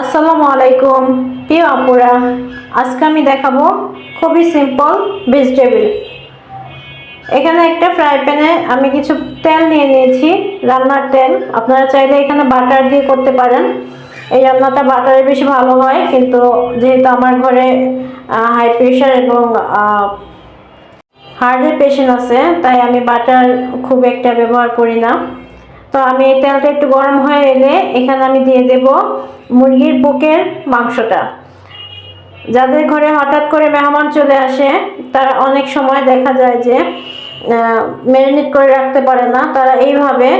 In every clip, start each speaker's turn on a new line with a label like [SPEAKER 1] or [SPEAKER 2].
[SPEAKER 1] আসসালামু আলাইকুম, প্রিয় আপুরা, আজকে আমি দেখাবো খুবই সিম্পল ভেজিটেবল এখানে একটা ফ্রাই প্যানে আমি কিছু তেল নিয়ে নিয়েছি, রান্নার তেল। আপনারা চাইলে এখানে বাটার দিয়ে করতে পারেন। এই রান্নাটা বাটারে বেশি ভালো হয়, কিন্তু যেহেতু আমার ঘরে হাই প্রেশার এবং হার্টের পেশেন্ট আছে, তাই আমি বাটার খুব একটা ব্যবহার করি না। তো আমি এই তেলটা একটু গরম হয়ে এলে এখানে আমি দিয়ে দেব মুরগির বুকের মাংসটা। যাদের ঘরে হঠাৎ করে মেহমান চলে আসে, তারা অনেক সময় দেখা যায় যে ম্যারিনেট করে রাখতে পারে না। তারা এইভাবে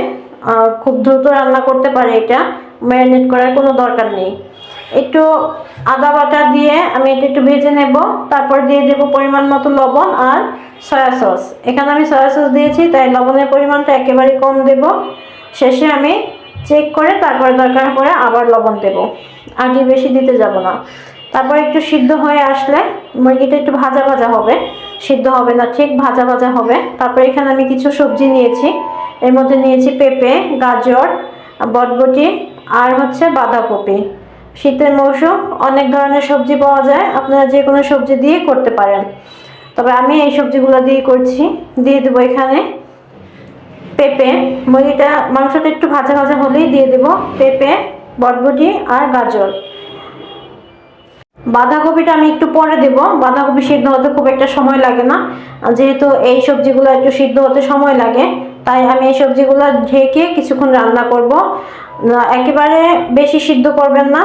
[SPEAKER 1] খুব দ্রুত রান্না করতে পারে এটা। ম্যারিনেট করার কোনো দরকার নেই। একটু আদা বাটা দিয়ে আমি এটা একটু ভেজে নেব। তারপর দিয়ে দেব পরিমাণ মতো লবণ আর সয়া সস এখানে আমি সয়া সস দিয়েছি, তাই লবণের পরিমাণটা একেবারে কম দেব। শেষে আমি চেক করে তারপর দরকার পড়ে আবার লবণ দেব। আগে বেশি দিতে যাব না। তারপর একটু সিদ্ধ হয়ে আসলে মুরগিটা একটু ভাজা ভাজা হবে। সিদ্ধ হবে না, ঠিক ভাজা ভাজা হবে। তারপর এখানে আমি কিছু সবজি নিয়েছি। এর মধ্যে নিয়েছি পেঁপে, গাজর, বটবটি আর হচ্ছে বাঁধাকপি। শীতের মৌসুম, অনেক ধরনের সবজি পাওয়া যায়। আপনারা যে কোনো সবজি দিয়ে করতে পারেন। তবে আমি এই সবজিগুলো দিয়ে করছি। দিয়ে দেবো এখানে পেঁপে, মুরগিটা মাংসটা একটু ভাজা ভাজা হলেই দিয়ে দেবো। পেঁপে বটবটি আর গাজর। বাঁধাকপিটা আমি একটু পরে দেব। বাঁধাকপি সিদ্ধ হতে খুব একটা সময় লাগে না। যেহেতু এই সবজিগুলো একটু সিদ্ধ হতে সময় লাগে, তাই আমি এই সবজিগুলো ঢেকে কিছুক্ষণ রান্না করব। একেবারে বেশি সিদ্ধ করবেন না।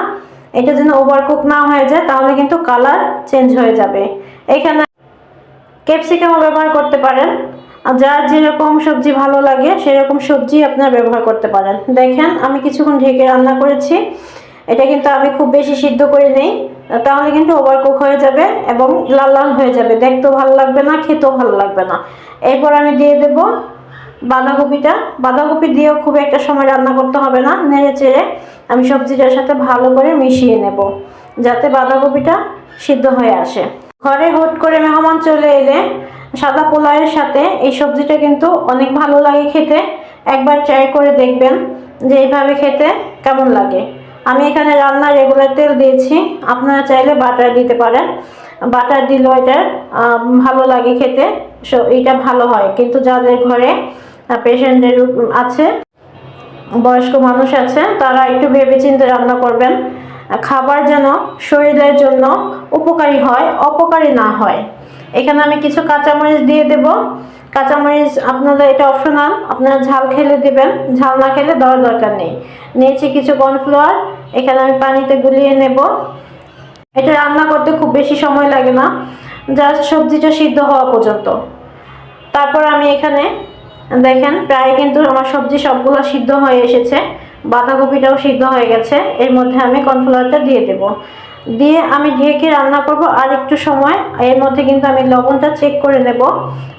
[SPEAKER 1] এটা যেন ওভারকুক না হয়ে যায়, তাহলে কিন্তু কালার চেঞ্জ হয়ে যাবে। এখানে ক্যাপসিকামও ব্যবহার করতে পারেন। যার যেরকম সবজি ভালো লাগে, সেরকম সবজি আপনারা ব্যবহার করতে পারেন। দেখেন, আমি কিছুক্ষণ ঢেকে রান্না করেছি। এটা কিন্তু আমি খুব বেশি সিদ্ধ করে নেই। তাহলে কিন্তু ওভারকুক হয়ে যাবে এবং লাল লাল হয়ে যাবে। দেখতেও ভালো লাগবে না, খেতেও ভালো লাগবে না। এরপর আমি দিয়ে দেব বাঁধাকপিটা। বাঁধাকপি দিয়েও খুব একটা সময় রান্না করতে হবে না। নেড়ে চেড়ে আমি সবজিটার সাথে ভালো করে মিশিয়ে নেব, যাতে বাঁধাকপিটা সিদ্ধ হয়ে আসে। ঘরে হুট করে মেহমান চলে এলে সাদা পোলাওয়ের সাথে এই সবজিটা কিন্তু অনেক ভালো লাগে খেতে। একবার ট্রাই করে দেখবেন যে এইভাবে খেতে কেমন লাগে। আমি এখানে রান্নার রেগুলার তেল দিয়েছি। আপনারা চাইলে বাটার দিতে পারেন। বাটার দিলেও এটা ভালো লাগে খেতে। সো এটা ভালো হয়। কিন্তু যাদের ঘরে পেশেন্টের আছে, বয়স্ক মানুষ আছে, তারা একটু ভেবেচিন্তে রান্না করবেন। খাবার যেন শরীরের জন্য উপকারী হয়, অপকারী না হয়। এখানে আমি কিছু কাঁচামরিচ দিয়ে দেব। কাঁচামরিচ আপনাদের এটা অপশনাল আপনারা ঝাল খেলে দেবেন। ঝাল না খেলে দেওয়ার দরকার নেই। নিয়েছি কিছু কর্নফ্লাওয়ার এখানে আমি পানিতে গুলিয়ে নেব। এটা রান্না করতে খুব বেশি সময় লাগে না, জাস্ট সবজিটা সিদ্ধ হওয়া পর্যন্ত। তারপর আমি এখানে, দেখেন, প্রায় কিন্তু আমার সবজি সবগুলো সিদ্ধ হয়ে এসেছে। বাঁধাকপিটাও সিদ্ধ হয়ে গেছে। এর মধ্যে আমি কর্নফ্লাওয়ারটা দিয়ে দেব। দিয়ে আমি ঢেকে রান্না করব আর একটু সময়। এর মধ্যে কিন্তু আমি লবণটা চেক করে নেব।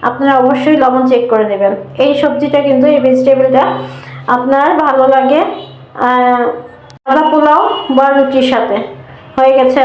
[SPEAKER 1] আপনারা অবশ্যই লবণ চেক করে নেবেন। এই সবজিটা কিন্তু এই ভেজিটেবলটা আপনার ভালো লাগে। সাদা পোলাও বা রুটির সাথে। হয়ে গেছে